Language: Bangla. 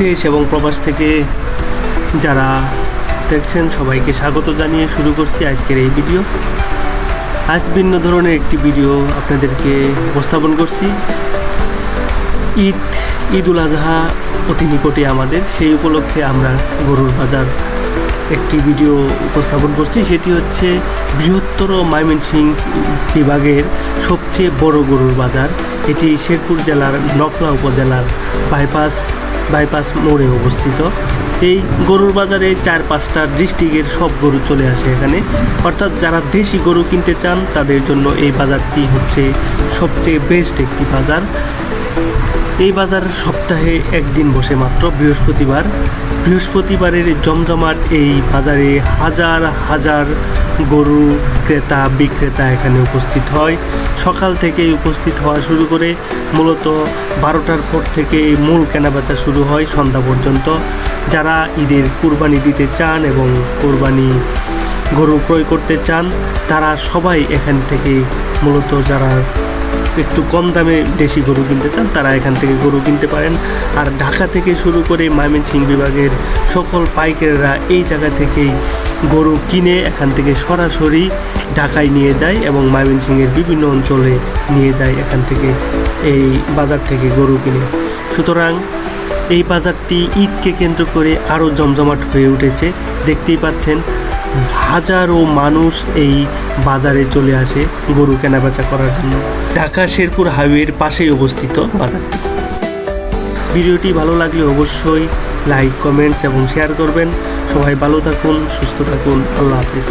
দেশ এবং প্রবাস থেকে যারা দেখছেন, সবাইকে স্বাগত জানিয়ে শুরু করছি আজকের এই ভিডিও। আজ ভিন্ন ধরনের একটি ভিডিও আপনাদেরকে উপস্থাপন করছি। ঈদ ঈদ উল আজহা অতি নিকটে আমাদের, সেই উপলক্ষে আমরা গরুর বাজার একটি ভিডিও উপস্থাপন করছি, সেটি হচ্ছে বৃহত্তর ময়মনসিংহ বিভাগের সবচেয়ে বড় গরুর বাজার। এটি শেরপুর জেলার নকলা উপজেলার বাইপাস বাইপাস মোড়ে অবস্থিত। এই গরুর বাজারে চার পাঁচটা ডিস্ট্রিক্টের সব গরু চলে আসে এখানে। অর্থাৎ যারা দেশি গরু কিনতে চান, তাদের জন্য এই বাজারটি হচ্ছে সবচেয়ে বেস্ট একটি বাজার। এই বাজার সপ্তাহে একদিন বসে মাত্র বৃহস্পতিবার। বৃহস্পতিবারের জমজমাট এই বাজারে হাজার হাজার গরু ক্রেতা, বিক্রেতা এখানে উপস্থিত হয়। সকাল থেকেই উপস্থিত হওয়া শুরু করে মূলত বারোটার পর থেকে মূল কেনাবেচা শুরু হয় সন্ধ্যা পর্যন্ত। যারা ঈদের কুরবানি দিতে চান এবং কোরবানি গরু ক্রয় করতে চান, তারা সবাই এখান থেকে মূলত যারা একটু কম দামে দেশি গরু কিনতে চান, তারা এখান থেকে গরু কিনতে পারেন। আর ঢাকা থেকে শুরু করে ময়মনসিংহ বিভাগের সকল পাইকাররা এই জায়গা থেকেই গরু কিনে এখান থেকে সরাসরি ঢাকায় নিয়ে যায় এবং ময়মনসিংহের বিভিন্ন অঞ্চলে নিয়ে যায় এখান থেকে এই বাজার থেকে গরু কিনে। সুতরাং এই বাজারটি ঈদকে কেন্দ্র করে আরও জমজমাট হয়ে উঠেছে। দেখতেই পাচ্ছেন হাজারো মানুষ এই বাজারে চলে আসে গরু কেনাবেচা করার জন্য। ঢাকা শেরপুর হাইওয়ের পাশেই অবস্থিত বাজারটি। ভিডিওটি ভালো লাগলে অবশ্যই লাইক, কমেন্টস এবং শেয়ার করবেন। সবাই ভালো থাকুন, সুস্থ থাকুন। আল্লাহ হাফিজ।